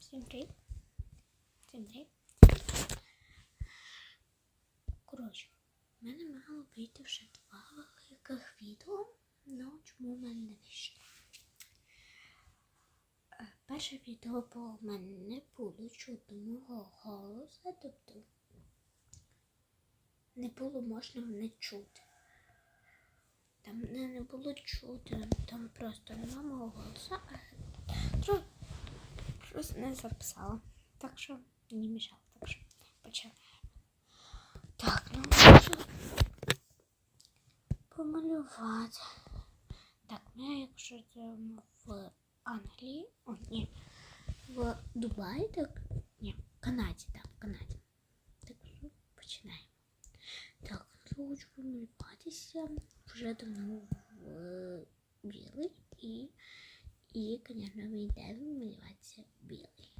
Всім привіт. Всім привіт. Коротше, в мене мало вийти вже два великих відео, але чому в мене не вийшло? Е, Перше відео було в мене не було чути мого голосу, тобто не було можна мене чути. Там мене не було чути, там просто нема мого голосу, а тро- просто не записала. Так що не мішало, так що почали. Так, ну можу помалювати. Так, ну якщо йдемо в Англії, о, ні, в Дубаї, так, ні, в Канаді, так, в Канаді. Так, ну, починаємо. Так, хочу помалюватися вже давно в е, білий і, і, звісно, ми йдемо малюватися в білий.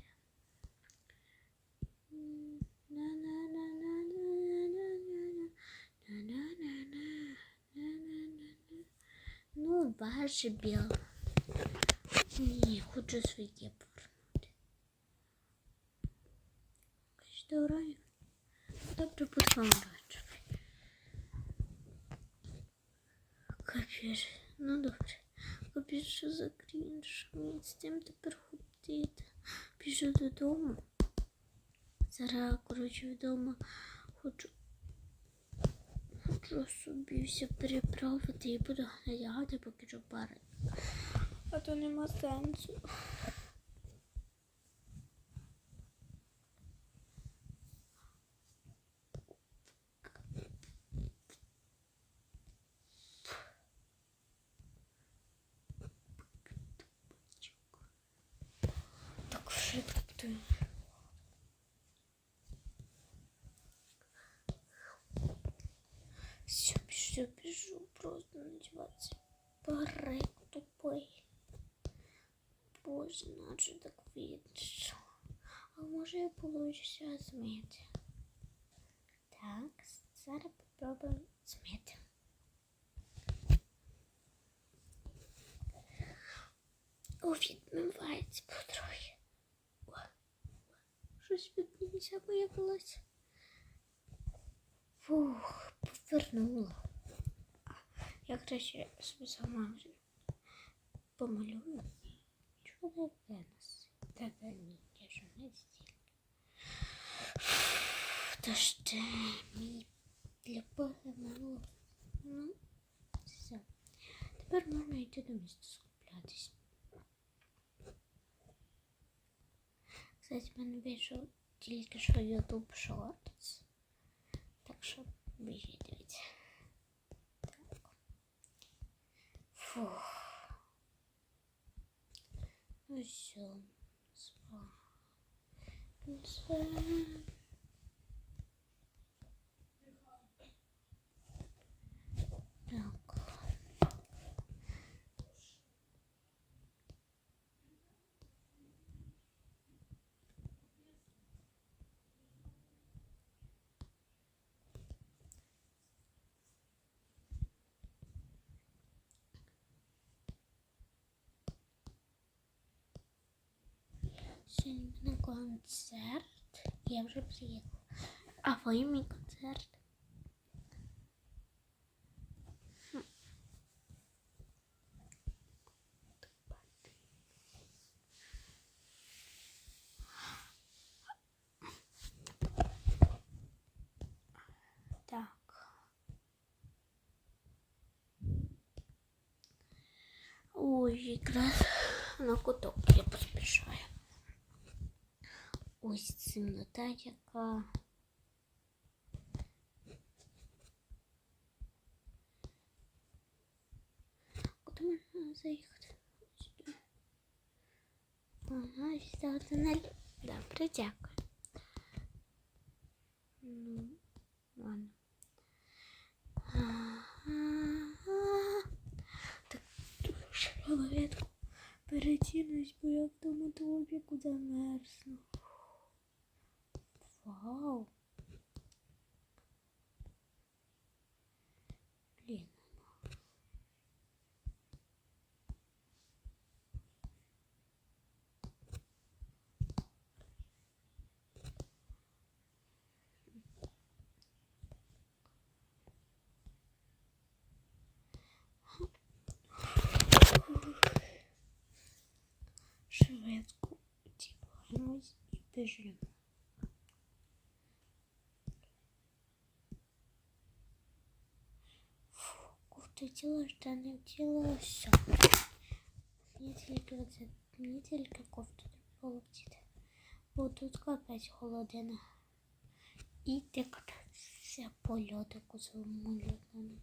М, на-на-на-на-на-на-на-на, на-на-на-на, на-на-на-на. Ну, ваше біле. Ні, хочу своє повернути. Що раю? Добре, буде вам оранжевий. Капець. Ну добре. Що за крінж. Мені з цим тепер ходити. Біжу додому. Зараз, коротше, вдома хочу. Хочу собі все переправити і буду глядати, поки що парить. А то нема сенсу. швидко. Все, бежу, бежу, просто надеваться. Барек тупой. Боже, наче так видно. А може я получится змити? Так, зараз попробуємо змити. О, відмивається потрохи. Типа, Щось відміниться моє волосся. Фух, повернула. Я краще собі сама вже помалюю. Чого не винес? Та та ні, я ж не стільки. Та ти мій для погано. Ну, все. Тепер можна йти до міста скуплятись. Кстати, в мене вийшов тільки що YouTube Shorts. Так що біжіть дивіться. Так. Фух. Ну все. Спа. Все. Сьогодні в мене концерт. Я вже приїхала. А ви мій концерт. Хм. Так. Ой, якраз на куток я поспішаю. Ось темнота яка. Куди можна заїхати? Ага, сюди тунель. Добре, дякую. Ну, ладно. Так, шаловетку перетянусь, бо я в тому тропіку замерзну. Вау. Блин. Шведку одеваемость типа, ну, и бежим. Фу, кофту вділа, штани вділа, все. Мені тільки оце, мені тільки кофту треба вдіти. Бо тут капець холодина. І ти кататися по льодику своєму льодному.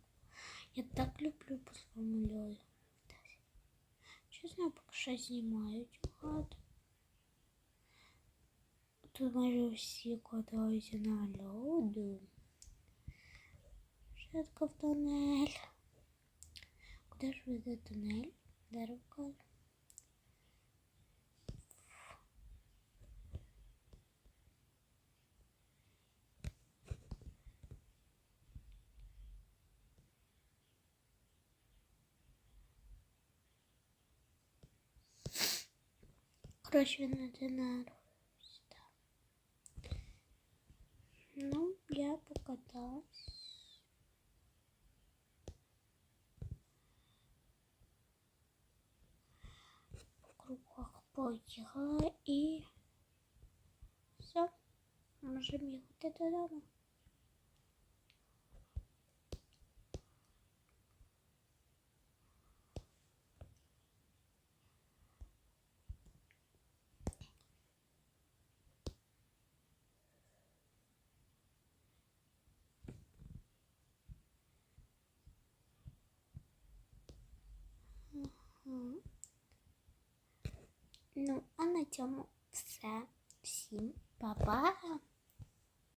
Я так люблю по своєму льоду. Чесно, поки що знімають багато. Тут майже всі катаються на льоду. Швидко в тунель. Куди ж веде тунель? Дерево. Коротше, він не нарусь. Ну, я покаталась. По кругах поїхала і все. Можемо їхати додому. Ну, а на цьому все. Всім па-па!